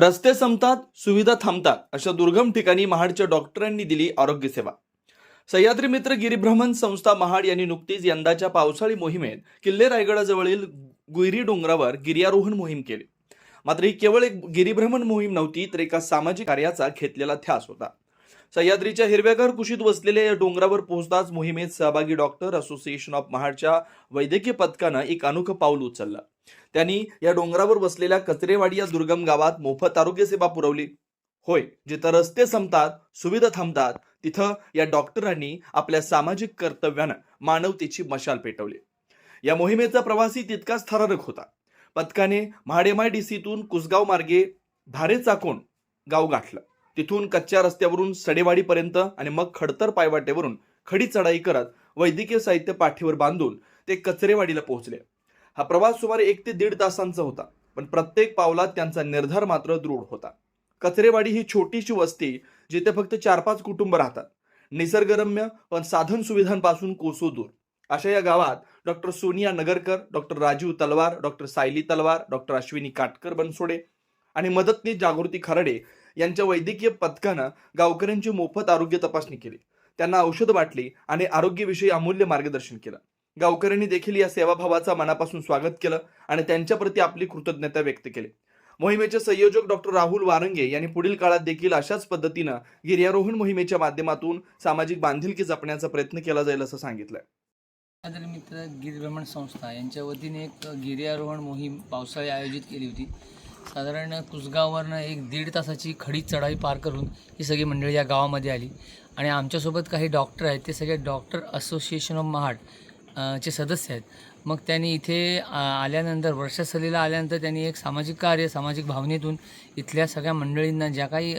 रस्ते संपतात सुविधा थांबतात अशा दुर्गम ठिकाणी महाडच्या डॉक्टरांनी दिली आरोग्य सेवा. सह्याद्री मित्र गिरिभ्रमण संस्था महाड यांनी नुकतीच यंदाच्या पावसाळी मोहिमेत किल्ले रायगडाजवळील गुईरी डोंगरावर गिर्यारोहण मोहीम केली. मात्र ही केवळ एक गिरिभ्रमण मोहीम नव्हती तर एका सामाजिक कार्याचा घेतलेला ध्यास होता. सह्याद्रीच्या हिरव्यागार कुशीत वसलेल्या या डोंगरावर पोहोचताच मोहिमेत सहभागी डॉक्टर असोसिएशन ऑफ महाडच्या वैद्यकीय पथकानं एक अनोखं पाऊल उचललं. त्यांनी या डोंगरावर बसलेल्या कचरेवाडी या दुर्गम गावात मोफत आरोग्य सेवा पुरवली. होय जिथं रस्ते संपतात सुविधा थांबतात तिथं या डॉक्टरांनी आपल्या सामाजिक कर्तव्यानं मानवतेची मशाल पेटवली. या मोहिमेचा प्रवासी तितकाच थरारक होता. पथकाने महाडेमायडीसीतून कुसगाव मार्गे धारे चाकोण गाव गाठलं. तिथून कच्च्या रस्त्यावरून सडेवाडीपर्यंत आणि मग खडतर पायवाटेवरून खडी चढाई करत वैद्यकीय साहित्य पाठीवर बांधून ते कचरेवाडीला पोहोचले. हा प्रवास सुमारे एक ते दीड तासांचा होता पण प्रत्येक पावलात त्यांचा निर्धार मात्र दृढ होता. कचरेवाडी ही छोटीशी वस्ती जिथे फक्त चार पाच कुटुंब राहतात. निसर्गरम्य पण साधन सुविधांपासून कोसो दूर. अशा या गावात doctor Sonia Nagarkar doctor Rajeev Talwar doctor Sayali तलवार डॉक्टर अश्विनी काटकर बनसोडे आणि मदतनीस जागृती खराडे यांच्या वैद्यकीय पथकानं गावकऱ्यांची मोफत आरोग्य तपासणी केली. त्यांना औषध वाटली आणि आरोग्यविषयी अमूल्य मार्गदर्शन केलं. गावकऱ्यांनी देखील या सेवाभावाचा मनापासून स्वागत केलं आणि त्यांच्याप्रती आपली कृतज्ञता व्यक्त केली. मोहिमेचे संयोजक डॉक्टर राहुल वारंगे यांनी पुढील काळात देखील अशाच पद्धतीनं गिर्यारोहण मोहिमेच्या माध्यमातून सामाजिक बांधिलकी जपण्याचा प्रयत्न केला जाईल असं सांगितलंय. आदर मित्र गिरभ्रमण संस्था यांच्या वतीने एक गिर्यारोहण मोहीम पावसाळी आयोजित केली होती. साधारण कुसगाववरनं एक दीड तासाची खडी चढाई पार करून ही सगळी मंडळी या गावामध्ये आली. आणि आमच्यासोबत काही डॉक्टर आहेत ते सगळे डॉक्टर असोसिएशन ऑफ महाट चे सदस्य आहेत. मग त्यांनी इथे आल्यानंतर वर्षासलीला आल्यानंतर त्यांनी एक सामाजिक कार्य सामाजिक भावनेतून इथल्या सगळ्या मंडळींना ज्या काही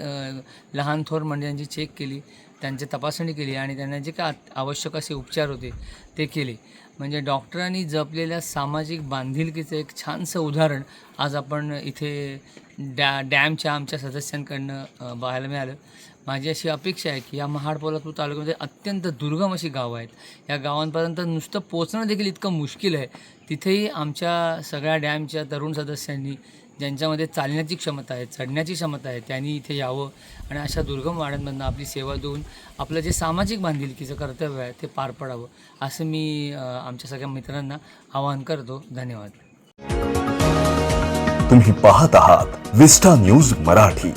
लहान थोर मंडळींची चेक केली त्यांची तपासणी केली आणि त्यांना जे काय आवश्यक असे उपचार होते ते केले. म्हणजे डॉक्टरांनी जपलेल्या सामाजिक बांधिलकीचं एक छानसं उदाहरण आज आपण इथे डॅ डॅमच्या आमच्या सदस्यांकडनं पाहायला मिळालं. माझी अशी अपेक्षा आहे की या महाड पोलादपूर तालुक्यामध्ये अत्यंत दुर्गम अशी गावं आहेत. या गावांपर्यंत नुसतं पोचणं देखील इतकं मुश्किल आहे. तिथेही आमच्या सगळ्या डॅमच्या तरुण सदस्यांनी ज्यांच्यामध्ये चालण्याची क्षमता आहे चढण्याची क्षमता आहे त्यांनी इथे यावं आणि अशा दुर्गम वाड्यांमधनं आपली सेवा देऊन आपलं जे सामाजिक बांधिलकीचं कर्तव्य आहे ते पार पडावं असं मी आमच्या सगळ्या मित्रांना आवाहन करतो. धन्यवाद. तुम्ही पाहत आहात विस्टा न्यूज मराठी.